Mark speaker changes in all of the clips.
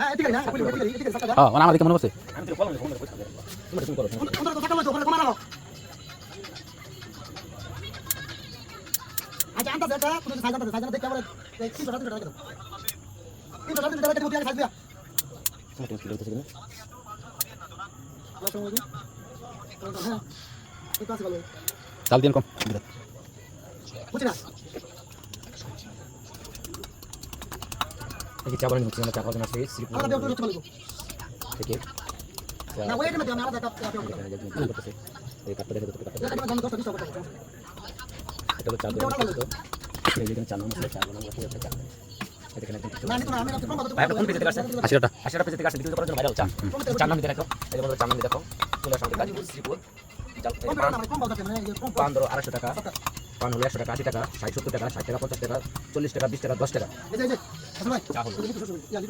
Speaker 1: হ্যাঁ হ্যাঁ
Speaker 2: হ্যাঁ মানে আমার দেখে মনে হচ্ছে
Speaker 1: আচ্ছা হ্যাঁ
Speaker 2: চাল দিন কম
Speaker 1: বুঝছি না
Speaker 3: এই যে চা বানানো আছে চা এখানে একদম
Speaker 1: না আমি তো না আমি কম
Speaker 3: ভাই কোন পেজে কাছে
Speaker 2: আশি টাকা
Speaker 3: আশিটা। পেজে কাছে ভিডিও করার জন্য ভাইরাল চা। চার দেখো। এই যে বলো চার নাম দেখো। চলে আসো আমাদের গাজীপুর শ্রীপুর।
Speaker 1: কম না কম বলতে না কম
Speaker 3: পান ধরো আড়াইশো টাকা। পান হলো একশো টাকা আশি টাকা ষাট সত্তর টাকা ষাট টাকা পঞ্চাশ টাকা চল্লিশ টাকা বিশ টাকা দশ টাকা।
Speaker 1: ইয়া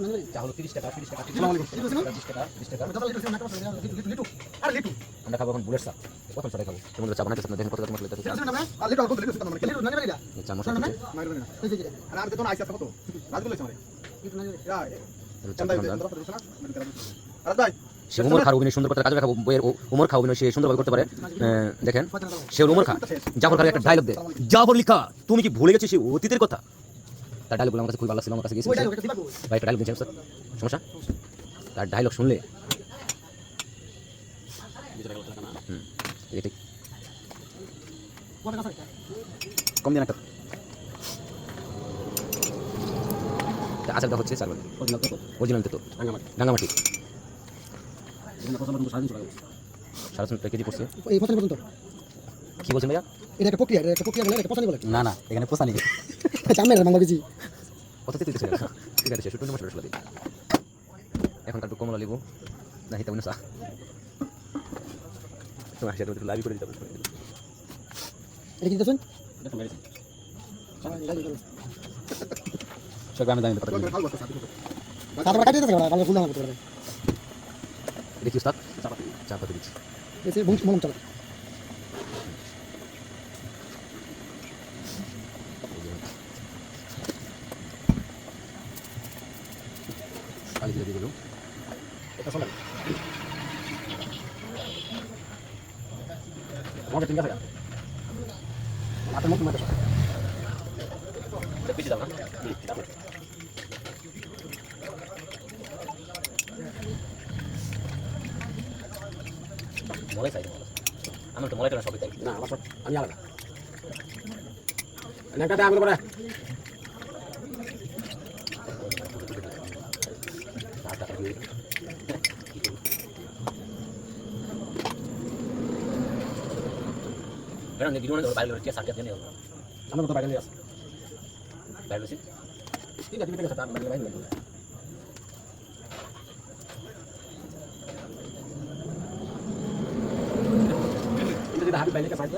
Speaker 3: দেখেন
Speaker 1: ইয়া
Speaker 3: সে উমর খার অভিনয় সুন্দর করতে কাজে খাব বইয়ের উমর খা অভিনয় সে সুন্দরভাবে করতে পারে দেখেন সে উমর খা জাফর খানের একটা ডায়লগ দেয় জাফর লিখা তুমি কি ভুলে গেছো সেই অতীতের কথা তার ডায়লগগুলো আমার কাছে খুব ভালো ছিল আমার কাছে গেছে
Speaker 1: ওই ডায়লগ এটা দিবা?
Speaker 3: ভাই একটা ডায়লগ দিয়েছেন স্যার সমস্যা? তার ডায়লগ শুনলে? হুম, এই ঠিক।
Speaker 1: কোন কাছে
Speaker 2: কম দিন একটা।
Speaker 3: তা আচারটা হচ্ছে চার বাটি অরিজিনাল তো রাঙামাটি। সাড়ে তিন কেজি পড়ছে?
Speaker 1: এই ফসল পর্যন্ত?
Speaker 3: কি বলছেন ভাইয়া?
Speaker 1: এটা একটা প্রক্রিয়া এটা একটা প্রক্রিয়া বলে এটা পছন্দ বলে?
Speaker 2: না না এখানে পোষা
Speaker 1: বিজি।
Speaker 3: কত দিতে দিতেছে ঠিক আছে শুটুন মশলা মশলা দিই এখন একটু কমলা লিবো না হিতা চা। তোমার সেটা একটু লাভি করে দিতে
Speaker 1: এটা কি দিতেছেন?
Speaker 2: সব আমি জানি কথা
Speaker 1: তারপর কাটিয়ে দিতেছে ভালো ফুল করতে পারবে
Speaker 3: দেখি উস্তাদ? চা পাতি দিচ্ছি।
Speaker 1: মন চলে চলে
Speaker 3: আমাকে তিন টাকা
Speaker 1: আপনার মত মত
Speaker 3: বেশি দাও না? মলাই চাই আমার তো মলাইটা সবই চাই।
Speaker 1: না আমার সব আমি আলাদা। একটা দাম করে।
Speaker 3: Akin yan.
Speaker 1: আমরা তো বাইরে নিয়ে আসি
Speaker 3: Bayar ulit.
Speaker 1: ঠিক আছে ঠিক আছে তার মানে বাইরে নিয়ে এটা যদি হাবি বাইরে কা সাইড